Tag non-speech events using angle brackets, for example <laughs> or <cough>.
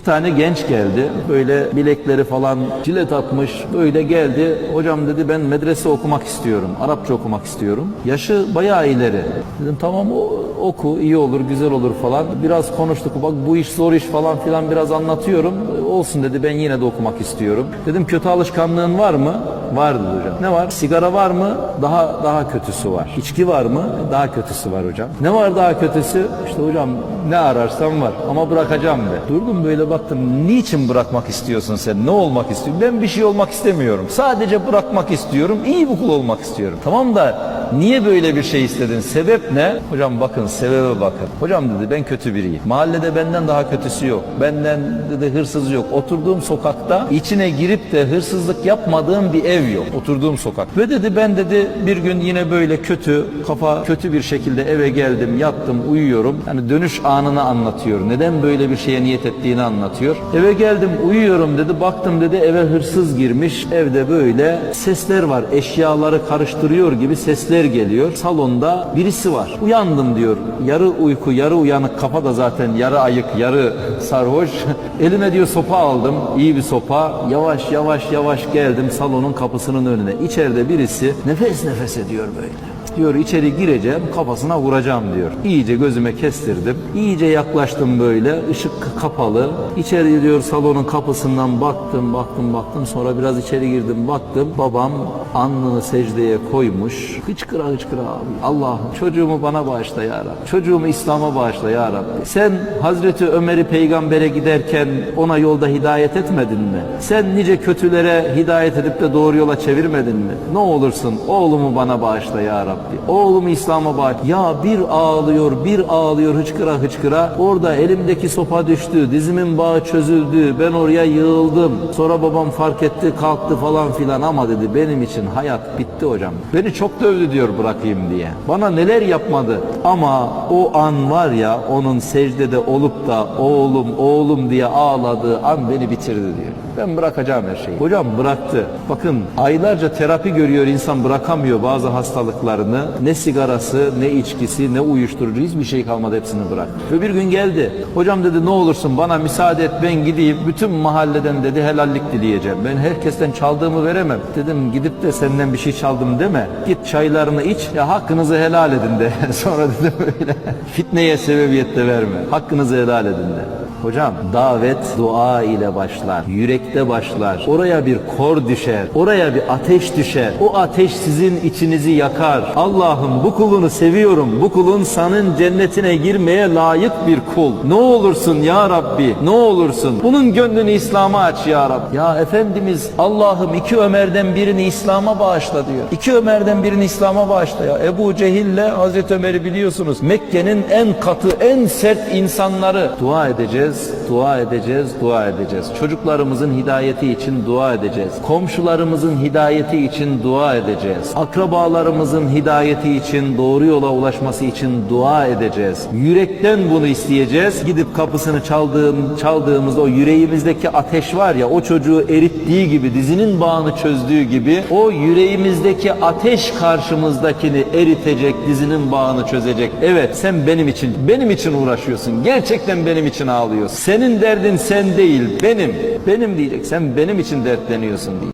Bir tane genç geldi. Böyle bilekleri falan cilet atmış. Böyle geldi. Hocam dedi ben medrese okumak istiyorum. Arapça okumak istiyorum. Yaşı bayağı ileri. Dedim tamam o, oku iyi olur güzel olur falan. Biraz konuştuk. Bak bu iş zor iş falan filan biraz anlatıyorum. Olsun dedi ben yine de okumak istiyorum. Dedim kötü alışkanlığın var mı? Var dedi hocam. Ne var? Sigara var mı? Daha daha kötüsü var. İçki var mı? Daha kötüsü var hocam. Ne var daha kötüsü? İşte hocam ne ararsam var ama bırakacağım de. Durdum böyle baktım. Niçin bırakmak istiyorsun sen? Ne olmak istiyorsun? Ben bir şey olmak istemiyorum. Sadece bırakmak istiyorum. İyi bir kul olmak istiyorum. Tamam da niye böyle bir şey istedin? Sebep ne? Hocam bakın sebebe bakın. Hocam dedi ben kötü biriyim. Mahallede benden daha kötüsü yok. Benden dedi hırsız yok. Oturduğum sokakta içine girip de hırsızlık yapmadığım bir ev yok. Oturduğum sokak. Ve dedi ben dedi bir gün yine böyle kötü kafa kötü bir şekilde eve geldim yattım uyuyorum. Yani dönüş anını anlatıyor. Neden böyle bir şeye niyet ettiğini anlatıyor. Eve geldim uyuyorum dedi. Baktım dedi eve hırsız girmiş. Evde böyle sesler var. Eşyaları karıştırıyor gibi sesler geliyor. Salonda birisi var. Uyandım diyor. Yarı uyku yarı uyanık kafa da zaten yarı ayık yarı sarhoş. <laughs> Elime diyor sopa aldım. iyi bir sopa. Yavaş yavaş yavaş geldim salonun kapısının önüne. İçeride birisi nefes nefes ediyor böyle. Diyor içeri gireceğim kafasına vuracağım diyor. İyice gözüme kestirdim. İyice yaklaştım böyle ışık kapalı. İçeri diyor salonun kapısından baktım baktım baktım sonra biraz içeri girdim baktım. Babam alnını secdeye koymuş. Hıçkıra hıçkıra abi. Allah'ım çocuğumu bana bağışla ya Rabbi. Çocuğumu İslam'a bağışla ya Rabbi. Sen Hazreti Ömer'i peygambere giderken ona yolda hidayet etmedin mi? Sen nice kötülere hidayet edip de doğru yola çevirmedin mi? Ne olursun oğlumu bana bağışla ya Rabbi. Oğlumu İslam'a bağışla. Ya bir ağlıyor, bir ağlıyor hıçkıra hıçkıra. Orada elimdeki sopa düştü, dizimin bağı çözüldü. Ben oraya yığıldım. Sonra babam fark etti, kalktı falan filan ama dedi benim için hayat bitti hocam. Beni çok dövdü diyor bırakayım diye. Bana neler yapmadı ama o an var ya onun secdede olup da oğlum oğlum diye ağladığı an beni bitirdi diyor. Ben bırakacağım her şeyi. Hocam bıraktı. Bakın aylarca terapi görüyor insan bırakamıyor bazı hastalıklarını. Ne sigarası, ne içkisi, ne uyuşturucu hiçbir şey kalmadı hepsini bırak. Ve bir gün geldi. Hocam dedi ne olursun bana müsaade et ben gideyim. Bütün mahalleden dedi helallik dileyeceğim. Ben herkesten çaldığımı veremem. Dedim gidip de senden bir şey çaldım deme. Git çaylarını iç ya hakkınızı helal edin de. <laughs> Sonra dedi böyle fitneye sebebiyet de verme. Hakkınızı helal edin de. Hocam davet dua ile başlar. Yürekte başlar. Oraya bir kor düşer. Oraya bir ateş düşer. O ateş sizin içinizi yakar. Allah'ım bu kulunu seviyorum. Bu kulun senin cennetine girmeye layık bir kul. Ne olursun ya Rabbi. Ne olursun. Bunun gönlünü İslam'a aç ya Rabbi. Ya Efendimiz Allah'ım iki Ömer'den birini İslam'a bağışla diyor. İki Ömer'den birini İslam'a bağışla ya. Ebu Cehil'le Hazreti Ömer'i biliyorsunuz. Mekke'nin en katı, en sert insanları. Dua edeceğiz, dua edeceğiz, dua edeceğiz. Çocuklarımızın hidayeti için dua edeceğiz. Komşularımızın hidayeti için dua edeceğiz. Akrabalarımızın hidayeti için, doğru yola ulaşması için dua edeceğiz. Yürekten bunu isteyeceğiz. Gidip kapısını çaldığım, çaldığımızda o yüreğimizdeki ateş var ya o çocuğu erittiği gibi, dizinin bağını çözdüğü gibi o yüreğimizdeki ateş karşımızdakini eritecek, dizinin bağını çözecek. Evet sen benim için, benim için uğraşıyorsun. Gerçekten benim için ağlıyorsun. Senin derdin sen değil, benim. Benim diyecek. Sen benim için dertleniyorsun diyecek.